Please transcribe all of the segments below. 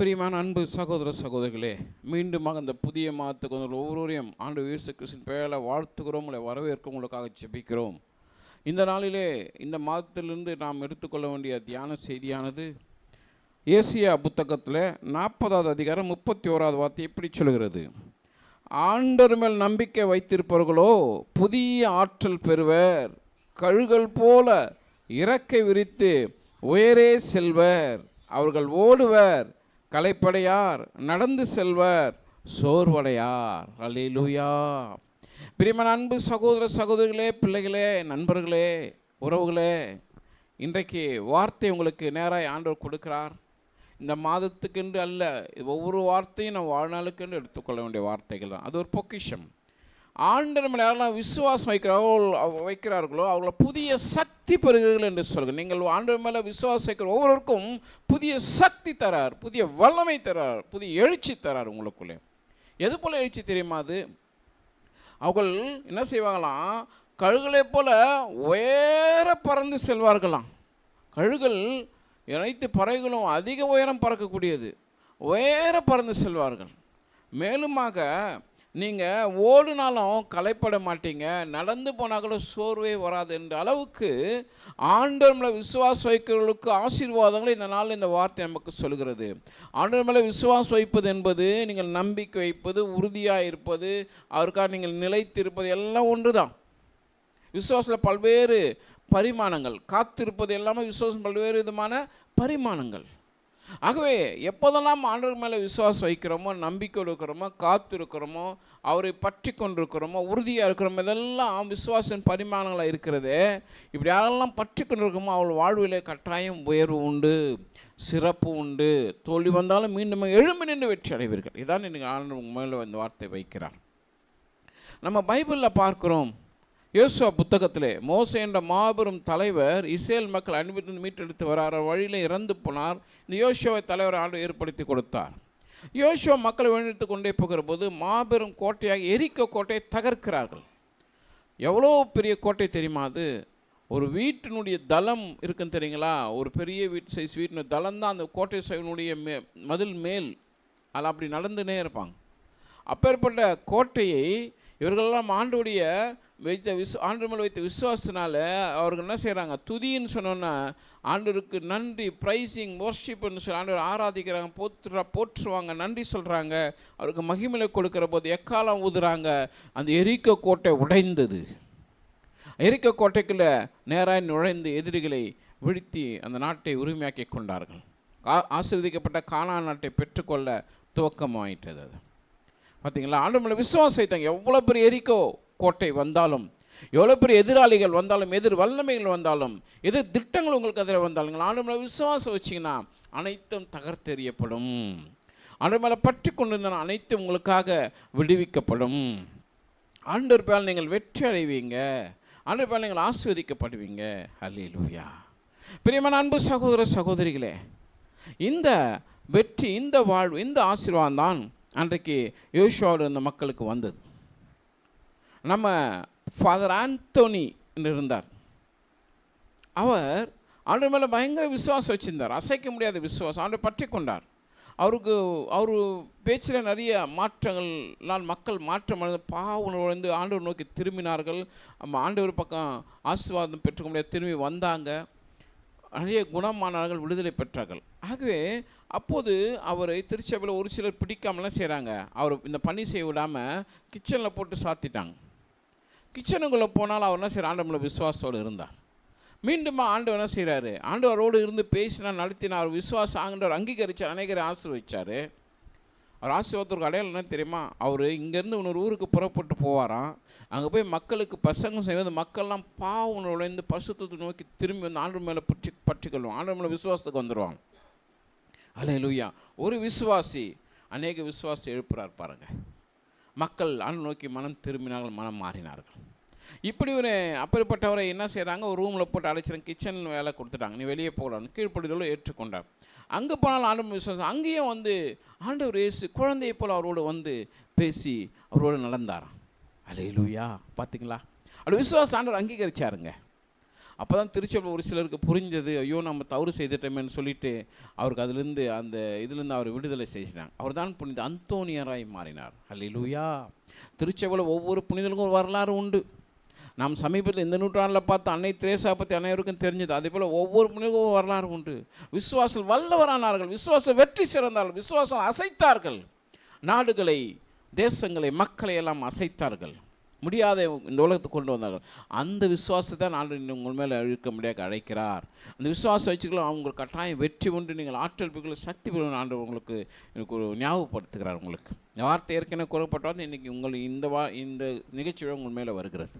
பிரியமான அன்பு சகோதர சகோதரிகளே மீண்டுமாக அந்த புதிய மாதத்துக்கு வந்து ஒவ்வொருவரையும் ஆண்டு இயேசு கிறிஸ்தின் பெயரில் வாழ்த்துக்கிறோம் உங்களை வரவேற்க உங்களுக்காக ஜெபிக்கிறோம். இந்த நாளிலே இந்த மாதத்திலிருந்து நாம் எடுத்துக்கொள்ள வேண்டிய தியான செய்தியானது ஏசியா புத்தகத்தில் நாற்பதாவது அதிகாரம் முப்பத்தி ஓராவது வார்த்தை எப்படி சொல்கிறது? ஆண்டர் மேல் நம்பிக்கை வைத்திருப்பவர்களோ புதிய ஆற்றல் பெறுவர் கழுகள் போல இறக்கை விரித்து உயரே செல்வர் அவர்கள் ஓடுவர் களைப்படையார் நடந்து செல்வர் சோர்வடையார். அல்லேலூயா. பிரியமன் அன்பு சகோதர சகோதரிகளே பிள்ளைகளே நண்பர்களே உறவுகளே இன்றைக்கு வார்த்தை உங்களுக்கு நேராக ஆண்டவர் கொடுக்கிறார். இந்த மாதத்துக்கென்று அல்ல இது ஒவ்வொரு வார்த்தையும் நம்ம வாழ்நாளுக்கென்று எடுத்துக்கொள்ள வேண்டிய வார்த்தைகள் தான். அது ஒரு பொக்கிஷம். ஆண்டர் மேலே யாரெல்லாம் விசுவாசம் வைக்கிறாரோ வைக்கிறார்களோ அவங்கள புதிய சக்தி பெறுகிறீர்கள் என்று சொல்லுங்கள் நீங்கள் ஆண்டவர் மேலே விசுவாசம் வைக்கிற ஒவ்வொருவருக்கும் புதிய சக்தி தரார் புதிய வல்லமை தரார் புதிய எழுச்சி தரார் உங்களுக்குள்ளே. எது போல் எழுச்சி தெரியுமா அது? அவர்கள் என்ன செய்வாங்களாம்? கழுகளைப் போல் உயர பறந்து செல்வார்களாம். கழுகள் அனைத்து பறவைகளும் அதிக உயரம் பறக்கக்கூடியது. உயர பறந்து செல்வார்கள். மேலுமாக நீங்கள் ஓடுனாலும் களைப்பட மாட்டீங்க நடந்து போனால் கூட சோர்வே வராது என்ற அளவுக்கு ஆண்டவர் மேலே விசுவாசம் வைக்கிறவர்களுக்கு ஆசீர்வாதங்களை இந்த நாள் இந்த வார்த்தை நமக்கு சொல்கிறது. ஆண்டவர் மேலே விசுவாசம் வைப்பது என்பது நீங்கள் நம்பிக்கை வைப்பது உறுதியாக இருப்பது அவருக்காக நீங்கள் நிலைத்திருப்பது எல்லாம் ஒன்று தான் விசுவாசத்தில் பல்வேறு பரிமாணங்கள் காத்திருப்பது எல்லாமே விசுவாசம் பல்வேறு விதமான பரிமாணங்கள். ஆகவே எப்போதெல்லாம் ஆண்டவர் மேலே விசுவாசம் வைக்கிறோமோ நம்பிக்கை இருக்கிறோமோ காத்து இருக்கிறோமோ அவரை பற்றி கொண்டிருக்கிறோமோ உறுதியாக இருக்கிறோமோ இதெல்லாம் விசுவாசின் பரிமாணங்களாக இருக்கிறது. இப்படி யாரெல்லாம் பற்றி கொண்டிருக்கோமோ அவள் வாழ்வில் கட்டாயம் உயர்வு உண்டு சிறப்பு உண்டு. தோல்வி வந்தாலும் மீண்டும் எழும்பி நின்று வெற்றி அடைவீர்கள். இதான் எனக்கு ஆண்டவர் மேலே இந்த வார்த்தை வைக்கிறார். நம்ம பைபிளில் பார்க்குறோம் யோசுவா புத்தகத்திலே மோசை என்ற மாபெரும் தலைவர் இஸ்ரேல் மக்கள் அன்பிலிருந்து மீட்டெடுத்து வரார வழியில் இறந்து போனார். இந்த யோசுவை தலைவர் ஆண்டு ஏற்படுத்தி கொடுத்தார். யோசுவா மக்களை வழிநடத்து கொண்டே போகிற போது மாபெரும் கோட்டையாக எரிக்க கோட்டையை தகர்க்கிறார்கள். எவ்வளோ பெரிய கோட்டை தெரியுமா அது? ஒரு வீட்டினுடைய தளம் இருக்குன்னு தெரியுங்களா? ஒரு பெரிய வீட்டு சைஸ் வீட்டினுடைய தளம் தான் அந்த கோட்டை சைவனுடைய மே மதில் மேல். அதில் அப்படி நடந்துனே இருப்பாங்க. அப்பேற்பட்ட கோட்டையை இவர்களெல்லாம் ஆண்டுடைய வைத்த விஸ் ஆண்டு வைத்த விசுவாசத்தினால அவர்கள் என்ன செய்கிறாங்க துதின்னு சொன்னோன்னா ஆண்டவருக்கு நன்றி ப்ரைஸிங் வர்ஷிப்னு சொல்லி ஆண்டவர் ஆராதிக்கிறாங்க போற்றுறா போற்றுவாங்க நன்றி சொல்கிறாங்க அவருக்கு மகிமையை கொடுக்குற போது எக்காலம் ஊதுறாங்க? அந்த எரிக்க கோட்டை உடைந்தது. எரிக்க கோட்டைக்குள்ளே நேராக நுழைந்து எதிரிகளை வீழ்த்தி அந்த நாட்டை உரிமையாக்கி கொண்டார்கள். ஆ- ஆசீர்வதிக்கப்பட்ட காணா நாட்டை பெற்றுக்கொள்ள துவக்கமாயிட்டது அது. பார்த்தீங்களா ஆண்டு மேலே விசுவாசம் எவ்வளோ பெரிய எரிக்கோ? கோட்டை வந்தாலும் எவ்வளோ பெரிய எதிராளிகள் வந்தாலும் எதிர் வல்லமைகள் வந்தாலும் எதிர் திட்டங்கள் உங்களுக்கு எதிராக வந்தாலும் ஆண்டு விசுவாசம் வச்சிங்கன்னா அனைத்தும் தகர்த்தெறியப்படும். ஆண்டு மேலே பற்றி கொண்டிருந்தால் அனைத்தும் உங்களுக்காக விடுவிக்கப்படும். ஆண்டவர் பேல் நீங்கள் வெற்றி அடைவீங்க. ஆண்டவர் பேர் நீங்கள் ஆசீர்வதிக்கப்படுவீங்க. அல்லேலூயா பிரியமான அன்பு சகோதர சகோதரிகளே இந்த வெற்றி இந்த வாழ்வு இந்த ஆசீர்வாதம் தான் அன்றைக்கு யோசுவாவோட இந்த மக்களுக்கு வந்தது. நம்ம ஃபாதர் ஆந்தோனி என்று இருந்தார். அவர் ஆண்டு மேலே பயங்கர விசுவாசம் வச்சுருந்தார். அசைக்க முடியாத விசுவாசம். ஆண்டு பற்றி கொண்டார். அவருக்கு அவர் பேச்சில் நிறைய மாற்றங்கள்னால் மக்கள் மாற்றம் அடைந்து பாவ ஆண்டவர் நோக்கி திரும்பினார்கள். நம்ம ஆண்டவர் பக்கம் ஆசீர்வாதம் பெற்றுக்க முடியாது திரும்பி வந்தாங்க. நிறைய குணமானார்கள் விடுதலை பெற்றார்கள். ஆகவே அப்போது அவரை திருச்சபையில் ஒரு சிலர் பிடிக்காமலாம் செய்கிறாங்க அவர் இந்த பணி செய்ய விடாமல் கிச்சனில் போட்டு சாத்திட்டாங்க. கிச்சனுக்குள்ளே போனால் அவர் என்ன செய்கிறார் ஆண்டவங்கள விசுவாசத்தோடு இருந்தார். மீண்டும் ஆண்டவர் என்ன செய்கிறாரு ஆண்டவரோடு இருந்து பேசினா நடத்தினார். அவர் விசுவாசம் ஆண்டவர் அங்கீகரித்தார் அநேகரை ஆசீர்வச்சார் அவர் ஆசீர்வாதத்துக்கு அடையாளம் என்ன தெரியுமா? அவர் இங்கேருந்து இன்னொரு ஊருக்கு புறப்பட்டு போவாராம். அங்கே போய் மக்களுக்கு பசங்க செய்வது மக்கள்லாம் பாவம் நுழைந்து பசுத்தத்தை நோக்கி திரும்பி வந்து ஆண்டு மேலே பற்றி பற்றிக்கொள்வோம் ஆண்டு மேலே விசுவாசத்துக்கு வந்துடுவாங்க அல்லேலூயா ஒரு விசுவாசி அநேக விசுவாசி எழுப்புறார் பாருங்கள் மக்கள் ஆண்டு நோக்கி மனம் திரும்பினார்கள் மனம் மாறினார்கள். இப்படி ஒரு அப்படிப்பட்டவரை என்ன செய்கிறாங்க ஒரு ரூமில் போட்டு அழைச்சிருங்க கிச்சன் வேலை கொடுத்துட்டாங்க. நீ வெளியே போகலான்னு கீழ்ப்படுதலோ ஏற்றுக்கொண்டார். அங்கே போனாலும் ஆண்டவர் விசுவாசம். அங்கேயும் வந்து ஆண்டவர் இயேசு குழந்தையை போல் அவரோடு வந்து பேசி அவரோடு நடந்தாராம் அலையிலூயா பார்த்தீங்களா அப்படி விசுவாச ஆண்டவர் அங்கீகரிச்சாருங்க. அப்போ தான் திருச்சபை ஒரு சிலருக்கு புரிஞ்சது. ஐயோ நம்ம தவறு செய்துட்டோமேன்னு சொல்லிட்டு அவருக்கு அதுலேருந்து அந்த இதுலேருந்து அவர் விடுதலை செய்கிறாங்க அவர் தான் புனித அந்தோனியராய் மாறினார். அல்லேலூயா திருச்சபையில் ஒவ்வொரு புனிதலுக்கும் ஒரு வரலாறு உண்டு. நாம் சமீபத்தில் இந்த நூற்றாண்டில் பார்த்து அன்னை திரேசா பற்றி அனைவருக்கும் தெரிஞ்சது. அதே போல் ஒவ்வொரு புனிதனுக்கும் வரலாறு உண்டு. விசுவாசம் வல்லவரானார்கள். விசுவாசம் வெற்றி சிறந்தார்கள். விசுவாசம் அசைத்தார்கள். நாடுகளை தேசங்களை மக்களை எல்லாம் அசைத்தார்கள். முடியாத இந்த உலகத்துக்கு கொண்டு வந்தார்கள். அந்த விசுவாசத்தை ஆண்டு உங்கள் மேலே இழுக்க முடியாது அழைக்கிறார். அந்த விசுவாசம் வச்சுக்கலாம் அவங்களுக்கு கட்டாயம் வெற்றி உண்டு. நீங்கள் ஆற்றல் பெற்று சக்தி பெறும் ஆண்டு உங்களுக்கு எனக்கு ஞாபகப்படுத்துகிறார் உங்களுக்கு. இந்த வார்த்தை ஏற்கனவே கூறப்பட்டால் இன்றைக்கி உங்கள் இந்த வா இந்த நிகழ்ச்சியோட உங்கள் மேலே வருகிறது.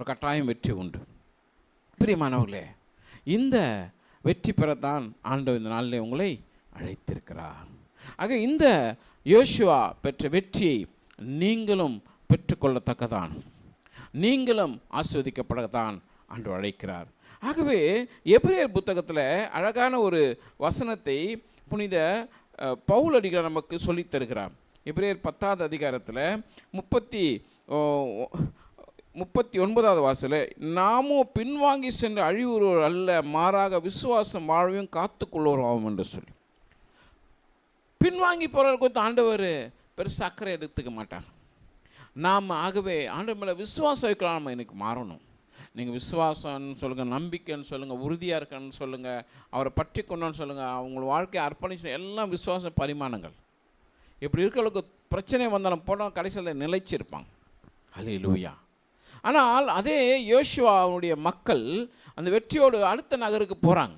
கட்டாயம் வெற்றி உண்டு. பிரியமானவர்களே இந்த வெற்றி பெறத்தான் ஆண்டவர் இந்த நாளிலே உங்களை அழைத்திருக்கிறார். ஆக இந்த யோசுவா பெற்ற வெற்றியை நீங்களும் பெற்றுக்கொள்ளத்தக்கதான். நீங்களும் ஆஸ்வதிக்கப்படத்தான் அன்று அழைக்கிறார். ஆகவே எபிரேயர் புத்தகத்தில் அழகான ஒரு வசனத்தை புனித அஹ், பவுலடிகள் நமக்கு சொல்லித் தருகிறார் எபிரேயர் பத்தாவது அதிகாரத்தில் முப்பத்தி ஓ, முப்பத்தி ஒன்பதாவது வாசல நாமோ பின்வாங்கி சென்று அழிவுறோர் அல்ல மாறாக விசுவாசம் வாழ்வையும் காத்துக்கொள்வோர் ஆகும் என்று சொல்லி. பின்வாங்கி போகிறவர்கள் ஆண்டவர் பெருசு அக்கறை எடுத்துக்க மாட்டார். நாம் ஆகவே ஆண்டவர் மேலே விசுவாசம் வைக்கலாம் நம்ம எனக்கு மாறணும். நீங்கள் விசுவாசம்னு சொல்லுங்கள் நம்பிக்கைன்னு சொல்லுங்கள் உறுதியாக இருக்கன்னு சொல்லுங்கள் அவரை பற்றி கொண்டோன்னு சொல்லுங்கள் அவங்க வாழ்க்கையை அர்ப்பணிச்சு எல்லாம் விசுவாச பரிமாணங்கள். இப்படி இருக்கிறவங்களுக்கு பிரச்சனை வந்தாலும் போனால் கடைசியில் நிலைச்சிருப்பாங்க. ஹalleluya. ஆனால் அதே யோசுவாவுடைய மக்கள் அந்த வெற்றியோடு அடுத்த நகருக்கு போகிறாங்க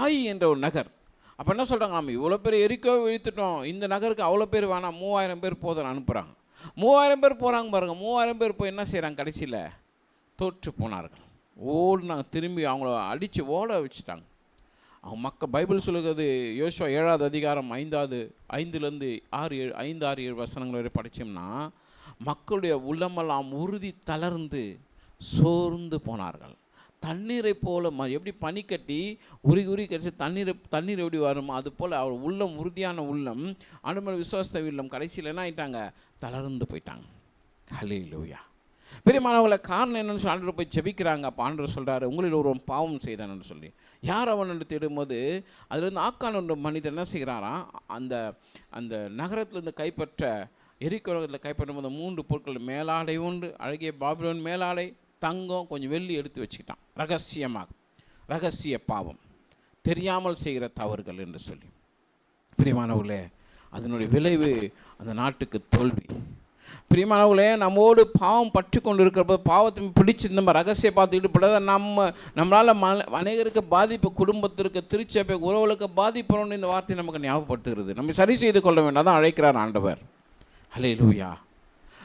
ஆயி என்ற ஒரு நகர். அப்போ என்ன சொல்கிறாங்க நம்ம இவ்வளோ பேர் எரிக்கோ இழுத்துட்டோம். இந்த நகருக்கு அவ்வளோ பேர் வேணாம். மூவாயிரம் பேர் போதும் அனுப்புகிறாங்க மூவாயிரம் பேர் போகிறாங்க பாருங்கள் மூவாயிரம் பேர் போய் என்ன செய்கிறாங்க கடைசியில் தோற்று போனார்கள். ஓடுனாங்க திரும்பி அவங்கள அடித்து ஓட வச்சுட்டாங்க. அவங்க மக்கள் பைபிள் சொல்லுகிறது யோசுவா ஏழாவது அதிகாரம் ஐந்தாவது ஐந்துலேருந்து ஆறு ஏழு ஐந்து ஆறு ஏழு வசனங்கள் வரை படித்தோம்னா மக்களுடைய உள்ளமெல்லாம் உறுதி தளர்ந்து சோர்ந்து போனார்கள். தண்ணீரை போல ம எப்படி பனிக்கட்டி உருகி உருகி கடிச்சு தண்ணீரை தண்ணீர் எப்படி வருமோ? அது போல் அவர் உள்ளம் உறுதியான உள்ளம் அனுமதி விசுவாச உள்ளம் கடைசியில் என்ன ஆயிட்டாங்க? தளர்ந்து போயிட்டாங்க. ஹலே லூயா பெரியமானவங்கள காரணம் என்னன்னு சொல்லி ஆண்டவர் போய் ஜெபிக்கிறாங்க. அப்போ ஆண்டவர் சொல்கிறாரு உங்களில் ஒருவன் பாவம் செய்தான்னு சொல்லி. யார் அவன் என்று தேடும்போது அதுலேருந்து ஆக்கான் என்ற மனிதன் என்ன செய்கிறாராம்? அந்த அந்த நகரத்துலேருந்து கைப்பற்ற எரிக்குறத்தில் கைப்பற்றும் போது மூன்று பொருட்கள் மேலாடை உண்டு. அழகிய பாபிலோன் மேலாடை தங்கம் கொஞ்சம் வெள்ளி எடுத்து வச்சுக்கிட்டான். ரகசியமாக ரகசிய பாவம். தெரியாமல் செய்கிற தவறுகள் என்று சொல்லி. பிரியமானவர்களே அதனுடைய விளைவு அந்த நாட்டுக்கு தோல்வி. பிரியமானவர்களே நம்மோடு பாவம் பற்றி கொண்டு இருக்கிறப்ப பாவத்தை பிடிச்சி நம்ம ரகசிய பார்த்து ஈடுபடாத நம்ம நம்மளால் மன அநேகருக்கு பாதிப்பு குடும்பத்திற்கு திருச்சபை உறவுகளுக்கு பாதிப்புறோன்னு இந்த வார்த்தை நமக்கு ஞாபகப்படுத்துகிறது. நம்ம சரி செய்து கொள்ள வேண்டாம் தான் அழைக்கிறார் ஆண்டவர். ஹலே லூயா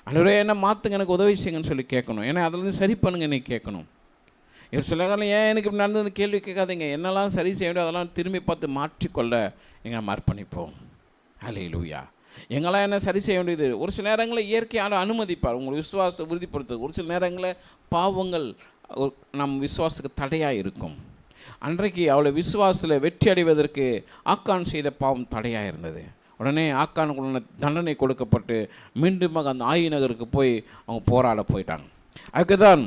ஆண்டவரே என்ன மாற்றுங்க எனக்கு உதவி செய்யுங்கன்னு சொல்லி கேட்கணும். ஏன்னா அதுலேருந்து சரி பண்ணுங்க நீ கேட்கணும். இவர் சில காலம் ஏன் எனக்கு இப்படி நடந்தது கேள்வி கேட்காதீங்க. என்னெல்லாம் சரி செய்ய முடியும் அதெல்லாம் திரும்பி பார்த்து மாற்றிக்கொள்ள எங்களை நம்ம அர்ப்பணிப்போம் ஹலே லூயா எங்கெல்லாம் என்ன சரி செய்ய வேண்டியது ஒரு சில நேரங்களில் இயற்கையான அனுமதிப்பார். உங்கள் விசுவாசம் உறுதிப்படுத்துறது ஒரு சில நேரங்களில் பாவங்கள் நம் விசுவாசத்துக்கு தடையாக இருக்கும். அன்றைக்கு அவளை விசுவாசத்தில் வெற்றி அடைவதற்கு ஆக்கான் செய்த பாவம் தடையாக இருந்தது. உடனே ஆக்கானுக்குள்ள தண்டனை கொடுக்கப்பட்டு மீண்டும் அந்த ஆயி நகருக்கு போய் அவங்க போராட போயிட்டாங்க. அதுக்கு தான்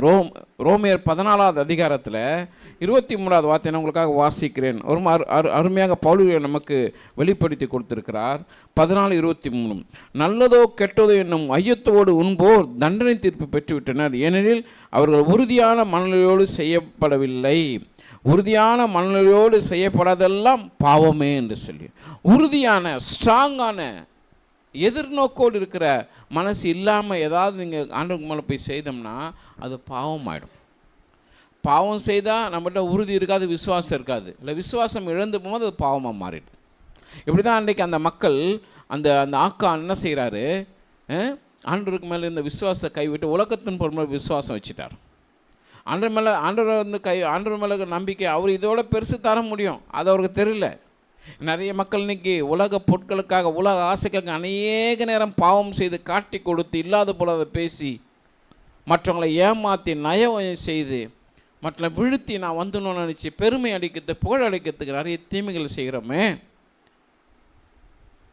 ரோம் ரோமியர் பதினாலாவது அதிகாரத்தில் இருபத்தி மூணாவது வார்த்தை நான் உங்களுக்காக வாசிக்கிறேன். ஒரு அரு அரு அருமையாக பவுலியை நமக்கு வெளிப்படுத்தி கொடுத்திருக்கிறார். பதினாலு இருபத்தி மூணு. நல்லதோ கெட்டதோ என்னும் ஐயத்தோடு உண்போர் தண்டனை தீர்ப்பு பெற்றுவிட்டனர். ஏனெனில் அவர்கள் உறுதியான மனநிலையோடு செய்யப்படவில்லை. உறுதியான மனநிலையோடு செய்யப்படாதெல்லாம் பாவமே என்று சொல்லி. உறுதியான ஸ்ட்ராங்கான எதிர்நோக்கோடு இருக்கிற மனசு இல்லாமல் ஏதாவது நீங்கள் ஆண்டுக்கு மேலே போய் செய்தோம்னா அது பாவம் ஆகிடும் பாவம் செய்தால் நம்மகிட்ட உறுதி இருக்காது விசுவாசம் இருக்காது. இல்லை விசுவாசம் இழந்து போகும்போது அது பாவமாக மாறிடும். இப்படி தான் அன்றைக்கு அந்த மக்கள் அந்த அந்த ஆக்கா என்ன செய்கிறாரு ஆண்டவருக்கு மேலே இந்த விசுவாசத்தை கைவிட்டு உலகத்தின் பொறுமை விசுவாசம் வச்சுட்டார். ஆண்டவர் மேலே ஆண்டவர் வந்து கை ஆண்டவர் மேலே நம்பிக்கை அவர் இதோட பெருசு தர முடியும். அது அவருக்கு தெரியல. நிறைய மக்கள் இன்னைக்கு உலக பொருட்களுக்காக உலக ஆசைக்காக அநேக நேரம் பாவம் செய்து காட்டி கொடுத்து இல்லாத போல அதை பேசி மற்றவங்களை ஏமாற்றி நயம் செய்து மற்ற விழுத்தி நான் வந்துடணும்னு நினச்சி பெருமை அடிக்கிறது புகழ் அடிக்கிறதுக்கு நிறைய தீமைகள் செய்கிறோமே.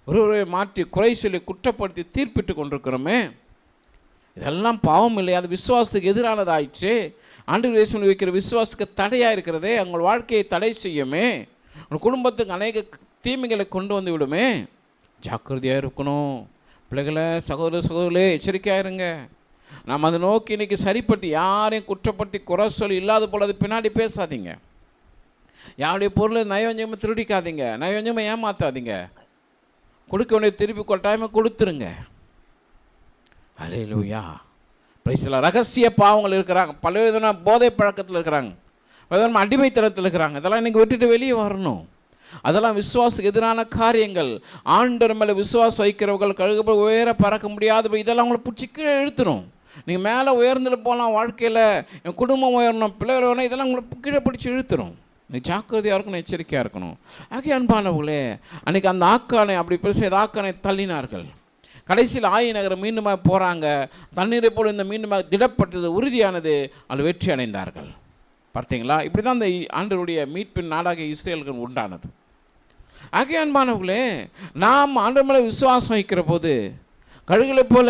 ஒருவரை மாற்றி குறை சொல்லி குற்றப்படுத்தி தீர்ப்பிட்டு கொண்டிருக்கிறோமே. இதெல்லாம் பாவம் இல்லை அது விசுவாசத்துக்கு எதிரானதாயிற்று. ஆண்டு வைக்கிற விசுவாசத்துக்கு தடையாக இருக்கிறதே அவங்க வாழ்க்கையை தடை செய்யுமே. உங்கள் குடும்பத்துக்கு அநேக தீமைகளை கொண்டு வந்து விடுமே. ஜாக்கிரதையாக இருக்கணும். பிள்ளைகளை சகோதர சகோதரர்களே எச்சரிக்கையாக இருங்க. நாம் அதை நோக்கி இன்றைக்கி சரிப்பட்டு யாரையும் குற்றப்பட்டு குறை சொல்லி இல்லாத போல் அது பின்னாடி பேசாதீங்க. யாருடைய பொருளை நயவஞ்சமாக திருடிக்காதீங்க. நயவஞ்சமாக ஏமாற்றாதீங்க கொடுக்க வேண்டிய திருப்பி கொட்டாயமாக கொடுத்துருங்க. அலையிலுயா பிரைசில் ரகசிய பாவங்கள் இருக்கிறாங்க. பல விதமான போதை பழக்கத்தில் இருக்கிறாங்க. அதெல்லாம் விதமான அடிமைத்தனத்தில் இருக்கிறாங்க. இதெல்லாம் இன்றைக்கி விட்டுட்டு வெளியே வரணும். அதெல்லாம் விசுவாசுக்கு எதிரான காரியங்கள். ஆண்டர் மேலே விசுவாசம் வைக்கிறவர்கள் கழுகு உயர பறக்க முடியாது இதெல்லாம் உங்களை பிடிச்சி கீழே இழுத்துரும். நீங்கள் மேலே உயர்ந்துட்டு போகலாம் வாழ்க்கையில். என் குடும்பம் உயரணும் பிள்ளைகள் உயரணும் இதெல்லாம் உங்களை கீழே பிடிச்சி இழுத்துரும். நீ ஜாக்கிரதையாக இருக்கணும் எச்சரிக்கையாக இருக்கணும். ஆகிய அன்பானவங்களே அன்றைக்கி அந்த ஆக்கானை அப்படி பெருசு ஆக்கானை தள்ளினார்கள். கடைசியில் ஆயி நகரம் மீண்டுமாக போகிறாங்க தண்ணீரை போல் இந்த மீண்டுமாக திடப்பட்டது உறுதியானது. அதில் வெற்றி அடைந்தார்கள். பார்த்தீங்களா? இப்படி தான் அந்த ஆண்டருடைய மீட்பின் நாடாக இஸ்ரேலுக்கு உண்டானது. ஆகிய அன்பானவர்களே நாம் ஆண்டு மேலே விசுவாசம் வைக்கிற போது கழுகளைப் போல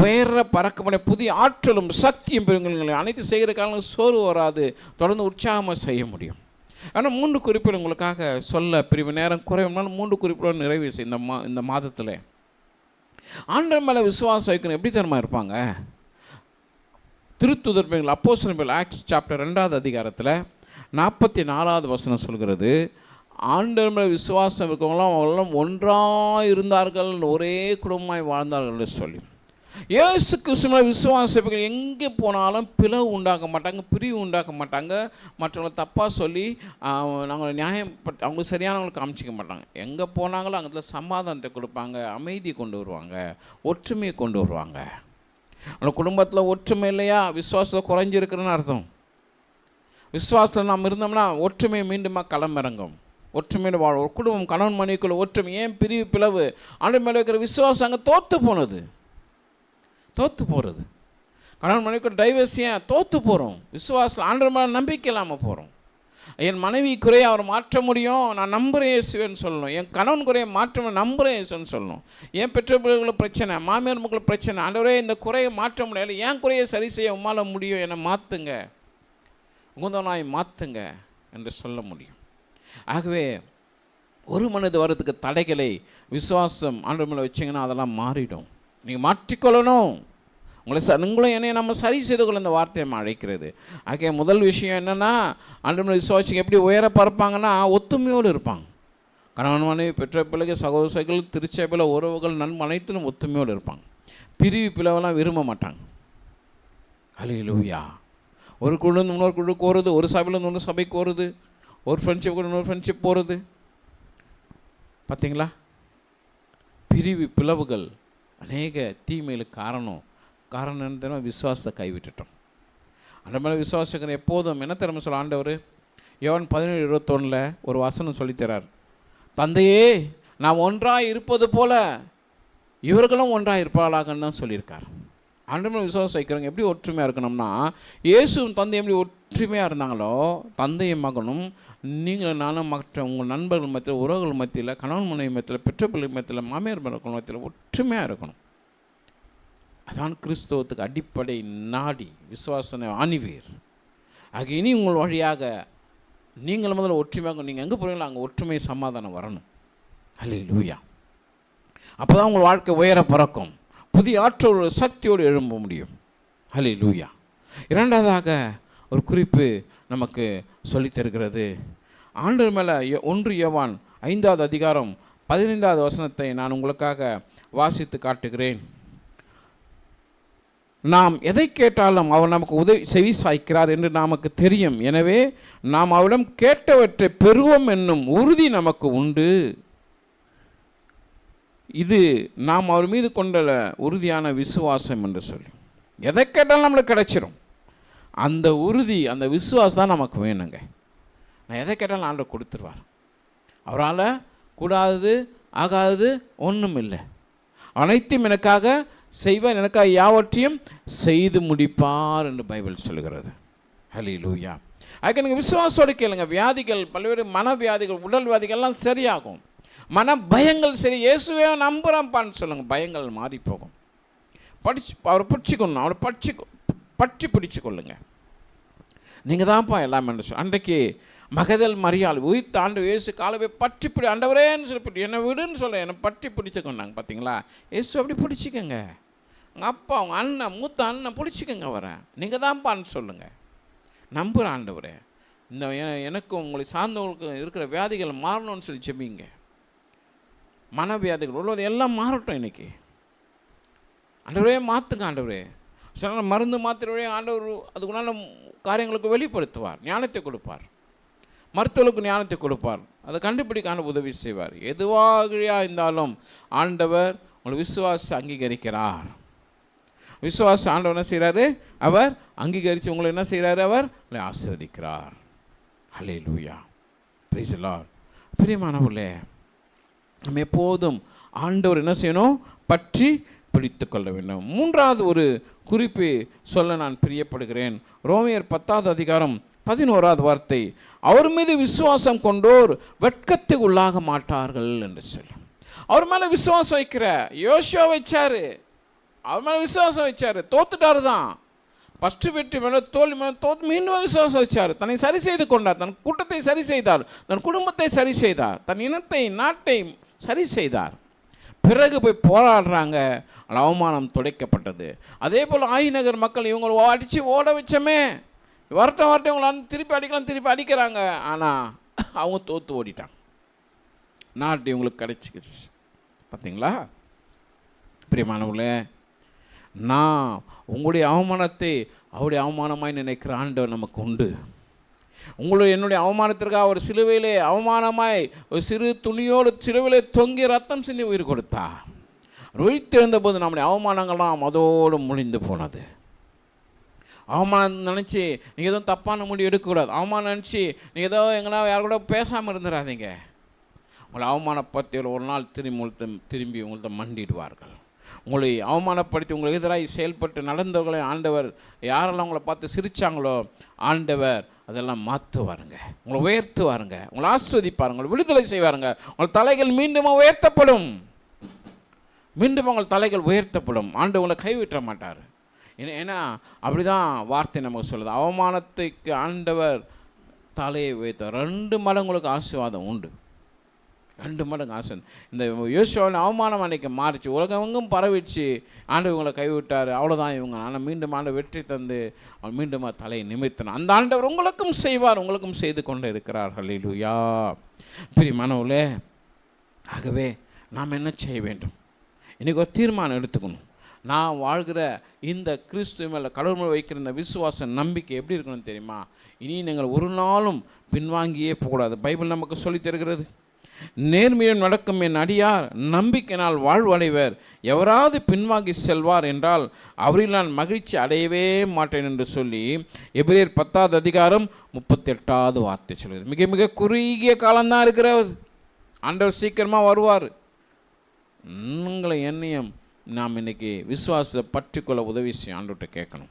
உயர பறக்கமுடைய புதிய ஆற்றலும் சக்தியும் பெருங்கள் அனைத்து செய்கிற காலம் சோறு வராது தொடர்ந்து உற்சாகமாக செய்ய முடியும். ஆனால் மூன்று குறிப்பிட உங்களுக்காக சொல்ல பிரிவு நேரம் குறைவுனாலும் மூன்று குறிப்புடன் நிறைவு இந்த மா இந்த மாதத்தில். ஆண்டர் மேலே விசுவாசம் வைக்கணும். எப்படி தரமா இருப்பாங்க? திருத்துதர் பெண்கள் அப்போ ஆக்ஸ் சாப்டர் ரெண்டாவது அதிகாரத்தில் நாற்பத்தி நாலாவது வசனம் சொல்கிறது ஆண்டர் விசுவாசம் இருக்கவங்களாம் அவங்களாம் ஒன்றாக இருந்தார்கள் ஒரே குடும்பமாய் வாழ்ந்தார்கள் சொல்லி. இயேசு கிறிஸ்துவ விசுவாசிகள் எங்கே போனாலும் பிளவு உண்டாக்க மாட்டாங்க பிரிவு உண்டாக்க மாட்டாங்க. மற்றவங்களை தப்பாக சொல்லி நாங்கள் நியாயம் அவங்க சரியானவங்களுக்கு காமிச்சிக்க மாட்டாங்க. எங்கே போனாங்களோ அங்கே சமாதானத்தை கொடுப்பாங்க அமைதி கொண்டு வருவாங்க ஒற்றுமையை கொண்டு வருவாங்க. அந்த குடும்பத்தில் ஒற்றுமை இல்லையா? விசுவாசத்தில் குறைஞ்சிருக்குன்னு அர்த்தம். விசுவாசத்தில் நாம் இருந்தோம்னா ஒற்றுமை மீண்டுமாக களமிறங்கும். ஒற்றுமையில் வாழ ஒரு குடும்பம் கணவன் மனைவிக்குள்ள ஒற்றுமை ஏன் பிரிவு பிளவு? ஆண்டு மேலே இருக்கிற விசுவாசம் அங்கே தோற்று போனது. தோற்று போகிறது கணவன் மனைவிக்கு டைவர்ஸ் ஏன்? தோற்று போகிறோம் விசுவாசம் ஆண்டு மேலே நம்பிக்கை இல்லாமல் போகிறோம் என் மனைவி குறைய அவர் மாற்ற முடியும் நான் நம்புகிறேன் இயேசுவேன்னு சொல்லணும். என் கணவன் குறைய மாற்ற நம்புகிறேன் இயேசுன்னு சொல்லணும். என் பெற்றோர் பிள்ளைகளுக்கு பிரச்சனை மாமியார் மக்களுக்கு பிரச்சனை ஆண்டவரே இந்த குறையை மாற்ற முடியாது ஏன் குறையை சரி செய்ய உம்மால் முடியும் என்னை மாற்றுங்க உகுந்தனாய் மாற்றுங்க என்று சொல்ல முடியும். ஆகவே ஒரு மனது வரதுக்கு தடைகளை விசுவாசம் ஆண்டு மேலே வச்சிங்கன்னா அதெல்லாம் மாறிடும். நீங்கள் மாற்றிக்கொள்ளணும். உங்களை ச உங்களும் என்னை நம்ம சரி செய்து கொள்ள இந்த வார்த்தையை நம்ம அழைக்கிறது. ஆகிய முதல் விஷயம் என்னென்னா அன்று மேலே விசுவாசிங்க எப்படி உயர பறப்பாங்கன்னா ஒத்துமையோடு இருப்பாங்க. கணவன் மனைவி பெற்ற பிள்ளைகள் சகோதரர்கள் திருச்சபையில் உறவுகள் நண்பன் அனைத்திலும் ஒத்துமையோடு இருப்பாங்க. பிரிவு பிளவெல்லாம் விரும்ப மாட்டாங்க. அலிலூயா ஒரு குழு இன்னொரு குழு கோருது ஒரு சபையில் இன்னொரு சபைக்கு கோருது ஒரு ஃப்ரெண்ட்ஷிப் கூட இன்னொரு ஃப்ரெண்ட்ஷிப் போகிறது பார்த்தீங்களா பிரிவு பிளவுகள் அநேக தீமைகளுக்கு காரணம். காரணம் என்ன தெரியுமா? விசுவாசத்தை கைவிட்டுட்டோம். அந்த மேலே விசுவாசக்கர் எப்போதும் என்ன திறமை சொல்ல ஆண்டவர்? யோன் பதினேழு இருபத்தொன்னில் ஒரு வசனம் சொல்லித்தரார் தந்தையே நாம் ஒன்றாக இருப்பது போல இவர்களும் ஒன்றாக இருப்பாளாகன்னு தான் சொல்லியிருக்கார். ஆண்டவன் விசுவாசம் வைக்கிறவங்க எப்படி ஒற்றுமையாக இருக்கணும்னா இயேசுவும் தந்தை எப்படி ஒற்றுமையாக இருந்தாங்களோ தந்தையும் மகனும் நீங்களும் நானும் மற்ற உங்கள் நண்பர்கள் மத்தியில் உறவுகள் மத்தியில் கணவன் மனைவி மத்தியில் பெற்ற பிள்ளை மத்தியில் மாமியார் மக்கள் மத்தியில் ஒற்றுமையாக இருக்கணும். அதான் கிறிஸ்தவத்துக்கு அடிப்படை நாடி விசுவாசனை ஆணிவேர். ஆக இனி உங்கள் வழியாக நீங்கள் முதல்ல ஒற்றுமையாக நீங்கள் எங்கே போகிறீங்களோ அங்கே ஒற்றுமை சமாதானம் வரணும். அல்ல லூயா அப்போ தான் உங்கள் வாழ்க்கை உயர பிறக்கும். புதிய ஆற்றோட சக்தியோடு எழும்ப முடியும். ஹலி லூயா இரண்டாவதாக ஒரு குறிப்பு நமக்கு சொல்லித்தருகிறது ஆண்டு மேலே ஒன்று யவான் ஐந்தாவது அதிகாரம் பதினைந்தாவது வசனத்தை நான் உங்களுக்காக வாசித்து காட்டுகிறேன். நாம் எதை கேட்டாலும் அவர் நமக்கு உதவி செவி சாய்க்கிறார் என்று நமக்கு தெரியும். எனவே நாம் அவரிடம் கேட்டவற்றை பெறுவோம் என்னும் உறுதி நமக்கு உண்டு. இது நாம் அவர் மீது கொண்ட உறுதியான விசுவாசம் என்று சொல்லி. எதை கேட்டாலும் நம்மளுக்கு கிடைச்சிரும். அந்த உறுதி அந்த விசுவாசம் தான் நமக்கு வேணுங்க. நான் எதை கேட்டாலும் ஆண்டவர் கொடுத்துருவார். அவரால் கூடாதது ஆகாதது ஒன்றும் இல்லை அனைத்தும் எனக்காக செய்வார். எனக்காக யாவற்றையும் செய்து முடிப்பார் என்று பைபிள் சொல்கிறது ஹலி லூயா அதுக்கு எனக்கு விசுவாசத்தோடு கேளுங்க. வியாதிகள் பல்வேறு மனவியாதிகள் உடல் வியாதிகள்லாம் சரியாகும். மன பயங்கள் சரி. இயேசுவே நம்புகிறப்பான்னு சொல்லுங்கள் பயங்கள் மாறி போகும் படிச்சு அவரை பிடிச்சிக்கணும் அவரை படிச்சு பற்றி பிடிச்சு கொள்ளுங்க நீங்கள் தான்ப்பா எல்லாமே அன்றைக்கு மகதல் மரியாள் உயிர்த்த ஆண்டு இயேசு காலவே பற்றி பிடி ஆண்டவரேன்னு சொல்லி என்னை விடுன்னு சொல்ல என்னை பற்றி பிடிச்சுக்கொண்டாங்க பார்த்தீங்களா இயேசு அப்படி பிடிச்சிக்கங்க. உங்கள் அப்பா உங்கள் அண்ணன் மூத்த அண்ணன் பிடிச்சிக்கங்க வரேன் நீங்கள் தான்ப்பான்னு சொல்லுங்கள் நம்புகிற ஆண்டவரே இந்த எனக்கும் உங்களை சார்ந்தவங்களுக்கு இருக்கிற வியாதிகள் மாறணும்னு சொல்லி செபிங்க மனவியாதிகள் உள்ளது எல்லாம் மாறட்டும் இன்னைக்கு. ஆண்டவரே மாற்றுங்க ஆண்டவரே. சில மருந்து மாத்திரவே ஆண்டவர் அதுக்குள்ளான காரியங்களுக்கு வெளிப்படுத்துவார் ஞானத்தை கொடுப்பார். மருத்துவர்களுக்கு ஞானத்தை கொடுப்பார். அதை கண்டுபிடிக்கான உதவி செய்வார். எதுவாக இருந்தாலும் ஆண்டவர் உங்களை விசுவாசி அங்கீகரிக்கிறார். விசுவாச ஆண்டவர் என்ன செய்கிறாரு அவர் அங்கீகரித்து உங்களை என்ன செய்கிறாரு அவர் உங்களை ஆசீர்வதிக்கிறார். ஹலே லூயா பிரிசலார் பிரியமானவர்களே நம்ம எப்போதும் ஆண்டவர் என்ன செய்யணும்? பற்றி பிடித்து கொள்ள வேண்டும். மூன்றாவது ஒரு குறிப்பு சொல்ல நான் பிரியப்படுகிறேன். ரோமியர் பத்தாவது அதிகாரம் பதினோராவது வார்த்தை அவர் மீது விசுவாசம் கொண்டோர் வெட்கத்தை உள்ளாக மாட்டார்கள் என்று சொல்லி. அவர் மேலே விசுவாசம் வைக்கிற யோசியா வச்சார். அவர் மேலே விசுவாசம் வச்சார். தோத்துட்டாரு தான். ஃபஸ்ட்டு வெற்றி மேலே தோல்வி மேலே தோத்து மீண்டும் விசுவாசம் வச்சார். தன்னை சரி செய்து கொண்டார். தன் கூட்டத்தை சரி செய்தார். தன் குடும்பத்தை சரி செய்தார். தன் இனத்தை நாட்டை சரி செய்தார். பிறகு போய் போராடுறாங்க. அவமானம் துடைக்கப்பட்டது. அதே போல் ஆயிநகர் மக்கள் இவங்களை அடித்து ஓட வச்சோமே. வரட்டும் வரட்டும் இவங்களை திருப்பி அடிக்கலாம் திருப்பி அடிக்கிறாங்க. ஆனால் அவங்க தோற்று ஓடிட்டாங்க. நாட்டு இவங்களுக்கு கிடைச்சிக்கிச்சு. பார்த்தீங்களா பிரியமானவர்களே நான் உங்களுடைய அவமானத்தை அவருடைய அவமானமாய் நினைக்கிற ஆண்டவர் நமக்கு உண்டு. உங்களுடைய என்னுடைய அவமானத்திற்காக ஒரு சிலுவையிலே அவமானமாய் ஒரு சிறு துணியோடு சிலுவையிலே தொங்கி ரத்தம் சிந்தி உயிர் கொடுத்தா உயிர்த்தெழுந்த போது நம்முடைய அவமானங்கள்லாம் அதோடு முடிந்து போனது. அவமானம் நினச்சி நீங்கள் எதுவும் தப்பான முடிவு எடுக்கக்கூடாது. அவமானம் நினச்சி நீங்கள் ஏதோ எங்கன்னா யார் கூட பேசாமல் இருந்துடாதீங்க உங்களை அவமானப்படுத்தி ஒரு நாள் திரும்பி உங்கள்கிட்ட திரும்பி உங்கள்கிட்ட மண்டிடுவார்கள். உங்களை அவமானப்படுத்தி உங்களுக்கு எதிராக செயல்பட்டு நடந்தவர்களை ஆண்டவர் யாரெல்லாம் உங்களை பார்த்து சிரித்தாங்களோ ஆண்டவர் அதெல்லாம் மாற்றுவாருங்க உங்களை உயர்த்துவாருங்க. உங்களை ஆஸ்வதிப்பாருங்க. விடுதலை செய்வாருங்க. உங்கள் தலைகள் மீண்டும் உயர்த்தப்படும். மீண்டும் உங்கள் தலைகள் உயர்த்தப்படும். ஆண்டு உங்களை கைவிட்ட மாட்டார். ஏன்னா- ஏன்னா அப்படி தான் வார்த்தை நமக்கு சொல்லுது. அவமானத்துக்கு ஆண்டவர் தலையை உயர்த்தார் ரெண்டு மடங்களுக்கு ஆசீர்வாதம் உண்டு. ரெண்டு மடங்கு ஆசை இந்த யோசுவாவின் அவமானம் அன்னைக்கு மாறிச்சு. உலகமெங்கும் பரவிச்சு ஆண்டு இவங்களை கைவிட்டார். அவ்வளோதான் இவங்க. ஆனால் மீண்டும் ஆண்டு வெற்றி தந்து அவன் மீண்டும் தலையை நிமித்தினான். அந்த ஆண்டவர் உங்களுக்கும் செய்வார். உங்களுக்கும் செய்து கொண்டு இருக்கிறார். ஹல்லேலூயா பிரியமானவர்களே ஆகவே நாம் என்ன செய்ய வேண்டும்? இன்றைக்கி ஒரு தீர்மானம் எடுத்துக்கணும். நான் வாழ்கிற இந்த கிறிஸ்துவ மேலே கடவுள் வைக்கிற இந்த விசுவாச நம்பிக்கை எப்படி இருக்கணும் தெரியுமா? இனி நீங்கள் ஒரு நாளும் பின்வாங்கியே போகக்கூடாது. பைபிள் நமக்கு சொல்லித் தருகிறது. நேர்மையும் நடக்கும் என் அடியார் நம்பிக்கையினால் வாழ்வடைவர். எவராவது பின்வாங்கி செல்வார் என்றால் அவரில் நான் மகிழ்ச்சி அடையவே மாட்டேன் என்று சொல்லி எபிரேயர் பத்தாவது அதிகாரம் முப்பத்தெட்டாவது வார்த்தை சொல்கிறது மிக மிக குறுகிய காலம்தான் இருக்கிறவர் ஆண்டவர் சீக்கிரமாக வருவார். உங்களை எண்ணியம் நாம் இன்னைக்கு விசுவாசத்தை பற்றிக்கொள்ள உதவி செய்யும் ஆண்டுகிட்ட கேட்கணும்.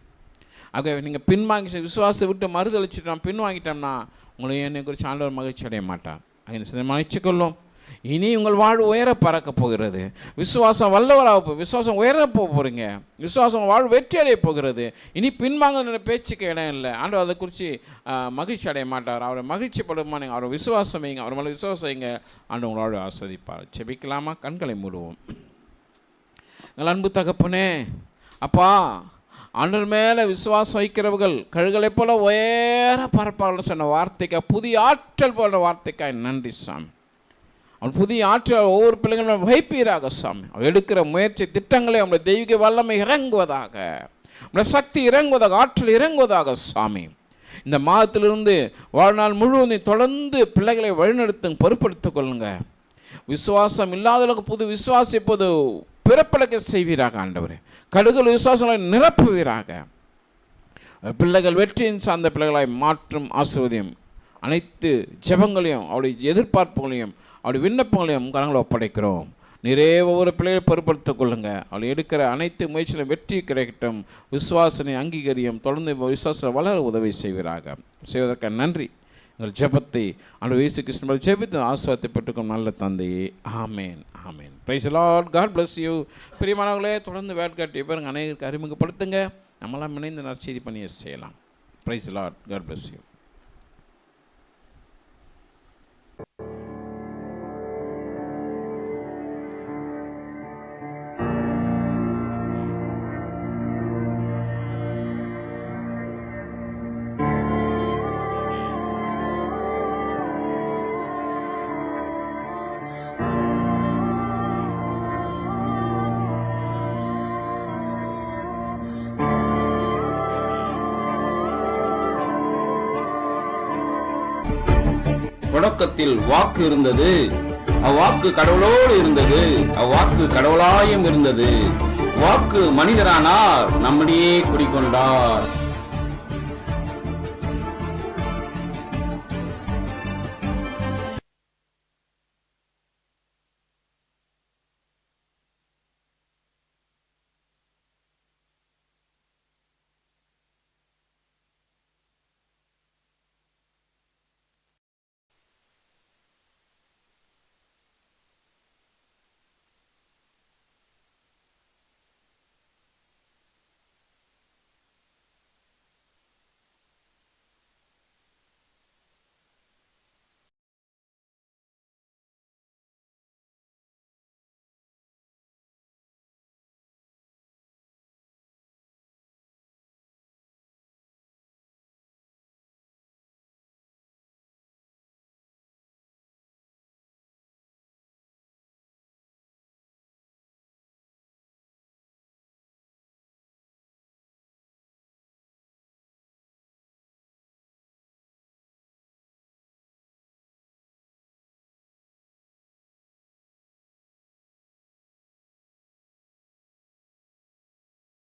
ஆக நீங்கள் பின்வாங்கி விசுவாசத்தை விட்டு மறுதளிச்சிட்டோம் பின்வாங்கிட்டோம்னா உங்களை என்னை குறித்து ஆண்டவர் மகிழ்ச்சி அடைய மாட்டார்? அதை மன்னிச்சுக்கொள்ளும் இனி உங்கள் வாழ்வு உயர பறக்க போகிறது. விசுவாசம் வல்லவராக போ விசுவாசம் உயர போக போகிறீங்க விசுவாசம் வாழ்வு வெற்றி அடைய போகிறது. இனி பின்வாங்கிற பேச்சுக்கு இடம் இல்லை. ஆண்டவர் அதை குறித்து மகிழ்ச்சி அடைய மாட்டார். அவரை மகிழ்ச்சி படுமா நீங்கள் அவரை விசுவாசம் வைங்க. அவர் மேலே விசுவாசம் வைங்க. ஆண்டு உங்களோட ஆஸ்வதிப்பார். செபிக்கலாமா கண்களை மூடுவோம். எங்கள் அன்பு தகப்பனே அப்பா ஆண்டவர் மேலே விசுவாசம் வைக்கிறவர்கள் கழுகளைப் போல உயர பரப்பாளர் சொன்ன வார்த்தைக்கா புதிய ஆற்றல் போன்ற வார்த்தைக்காய் நன்றி சாமி. அவன் புதிய ஆற்றல் ஒவ்வொரு பிள்ளைங்களும் வைப்பீராக சாமி. அவன் எடுக்கிற முயற்சி திட்டங்களை அவனுடைய தெய்வீக வல்லமை இறங்குவதாக அவனுடைய சக்தி இறங்குவதாக ஆற்றல் இறங்குவதாக சாமி. இந்த மாதத்திலிருந்து வாழ்நாள் முழுவதும் தொடர்ந்து பிள்ளைகளை வழிநடத்துங்க பொறுப்படுத்திக் கொள்ளுங்க. விசுவாசம் இல்லாதவர்களுக்கு புது விசுவாசி இப்போது பிறப்படக்க செய்வீராக ஆண்டவர். கடுகள் விசுவாசங்களை நிரப்புவீராக. பிள்ளைகள் வெற்றியின் சார்ந்த பிள்ளைகளாய் மாற்றும் ஆசிர்வதியும் அனைத்து ஜெபங்களையும் அவருடைய எதிர்பார்ப்புகளையும் அவருடைய விண்ணப்பங்களையும் கரங்களை ஒப்படைக்கிறோம். நிறைய ஒவ்வொரு பிள்ளைகளை பொருட்படுத்திக் கொள்ளுங்க. அவள் எடுக்கிற அனைத்து முயற்சியிலும் வெற்றி கிடைக்கட்டும். விசுவாசனை அங்கீகரியும் தொடர்ந்து விசுவாச வளர உதவி செய்வீராக. செய்வதற்கு நன்றி. எங்கள் ஜெபத்தை அந்த இயேசு கிருஷ்ணன் ஜெபித்து ஆசுவாத்தை பெற்றுக்கும் நல்ல தந்தையே. ஆமேன் ஆமேன். Praise Lord God bless you பிரியமானவர்களே தொடர்ந்து வேட்காட்டி பாருங்கள் அநேகருக்கு அறிமுகப்படுத்துங்க. நம்மளாம் இணைந்து நற்செய்தி பணியை செய்யலாம். Praise Lord God bless you தொடக்கத்தில் வாக்கு இருந்தது. அவ்வாக்கு கடவுளோடு இருந்தது. அவ்வாக்கு கடவுளாயும் இருந்தது. வாக்கு மனிதரானார். நம்மிடையே குடிக்கொண்டார்